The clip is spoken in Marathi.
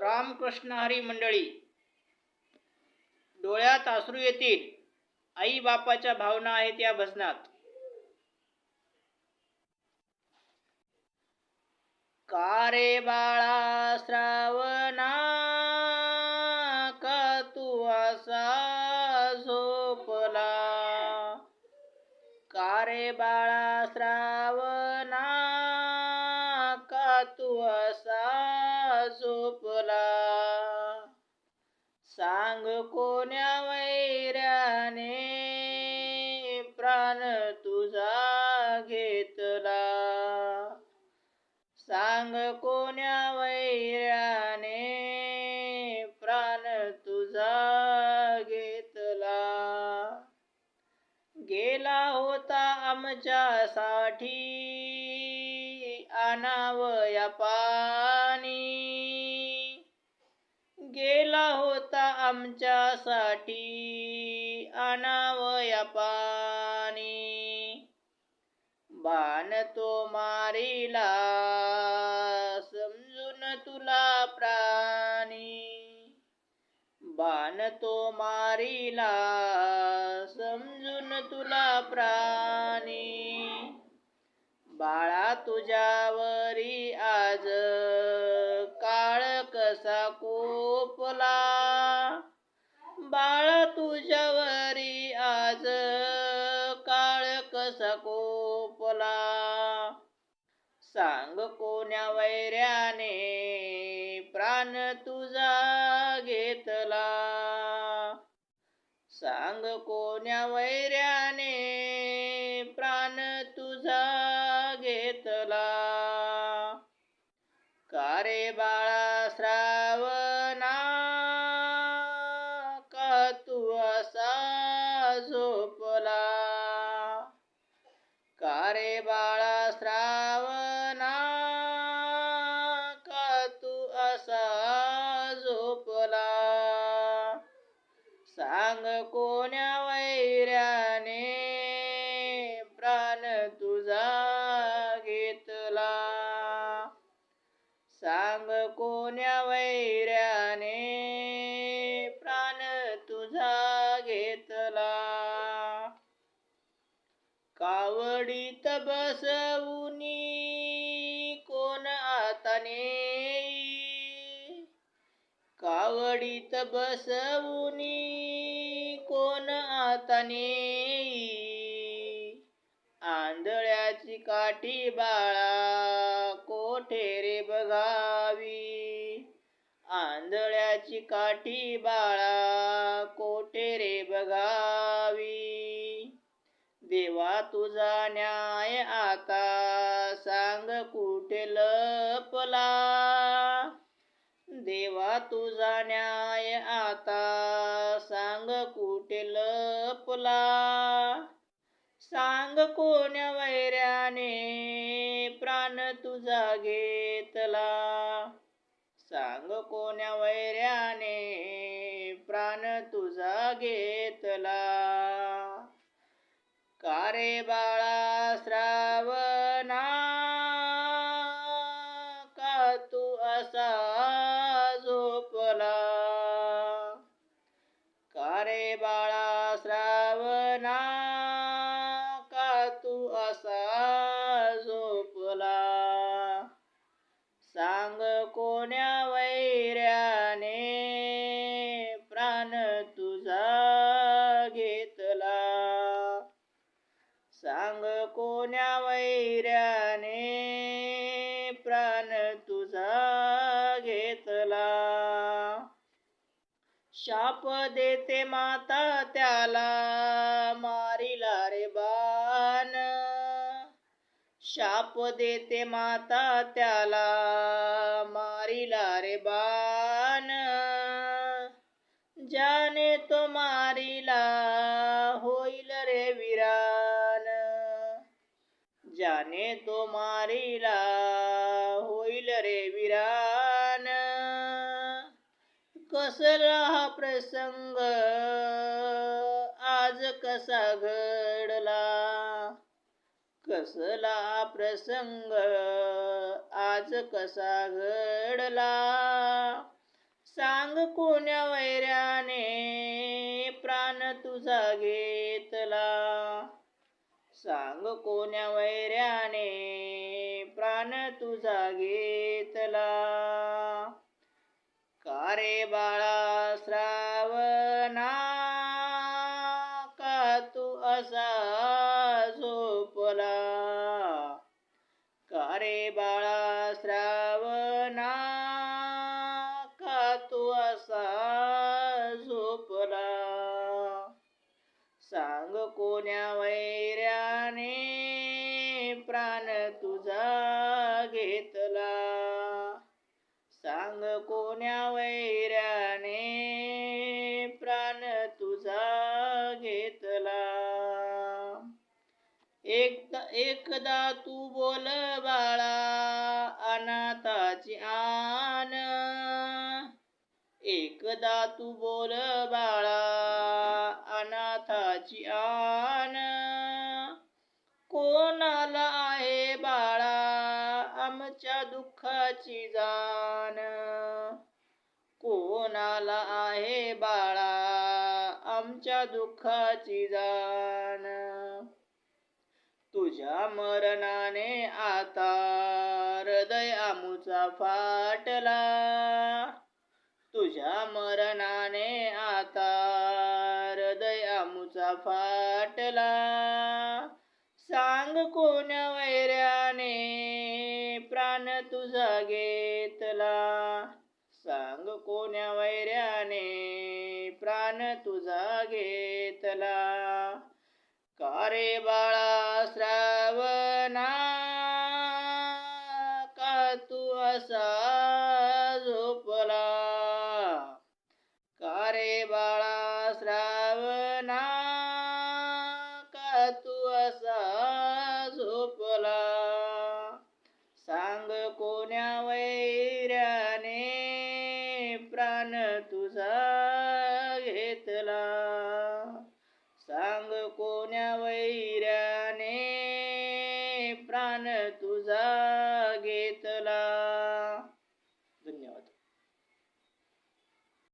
रामकृष्ण हरी मंडळी डोळ्यात आसरू येतील आई बापाच्या भावना आहेत या भजनात. का रे बाळा श्राव तू असा झोपला. सांग कोण्या वैराने प्राण तुझा घेतला? सांग कोण्या वैराने प्राण तुझा घेतला? गेला होता आमच्यासाठी अनावया पाणी. गेला होता आमच्यासाठी आणावया पाणी. बाण तो मारिला समजून तुला प्राणी. बाण तो मारिला समजून तुला प्राणी. बाळा तुझ्यावरी बोला बाळ तुझ्यावरी आज काळ कसा कोपला? सांग कोण्या वैऱ्याने प्राण तुझा घेतला? सांग कोण्या वैऱ्याने प्राण तुझा घेतला? का रे असा झोपला का कावडीत बसवुनी कोण आता नेई? कावडीत बसवुनी कोण आता नेई? आंधळ्याची काठी बाळा कोठे रे बघावी? आंधळ्याची काठी बाळा कोठे रे बघा देवा तुझा न्याय आता सांग कुठे लपला? देवा तुझा न्याय आता सांग कुठे लपला? सांग कोण्या वैऱ्याने प्राण तुझा घेतला? सांग कोण्या वैऱ्याने प्राण तुझा घेतला? का रे बाळा श्रावणा का तू असा झोपला. का रे बाळा श्रावणा का तू असा झोपला. सांग कोण्या सोन्या वैऱ्याने प्राण तुझा घेतला. शाप देते माता त्याला मारिला रे बाण. शाप देते माता त्याला मारिला रे बाण. ज्याने तो मा त्याने तो मारिला होईल रे विरान. कसला हा प्रसंग? आज कसा घडला? कसला प्रसंग? आज कसा घडला? सांग कोण्या वैऱ्याने प्राण तुझा घेतला? सांग कोण्या वैऱ्याने प्राण तुझा घेतला? का रे बाळा श्रावणा? का तू असा झोपला? का रे बाळा सांग कोण्या वैऱ्याने प्राण तुझा घेतला. सांग कोण्या वैऱ्याने प्राण तुझा घेतला. एकदा एकदा तू बोल बाळा अनाथाची आन एकदा तू बोल बाळा अनाथाची आन कोणाला आहे बाळा आमच्या दुःखाची जाण? कोणाला आहे बाळा आमच्या दुःखाची जाण? तुझ्या मरणाने आता हृदय आमुचा फाटला. तुझ्या मरणाने आता आमुचा फाटला. सांग कोण्या वैऱ्याने प्राण तुझा घेतला. सांग कोण्या वैऱ्याने प्राण तुझा घेतला. का रे बाळा श्रावणा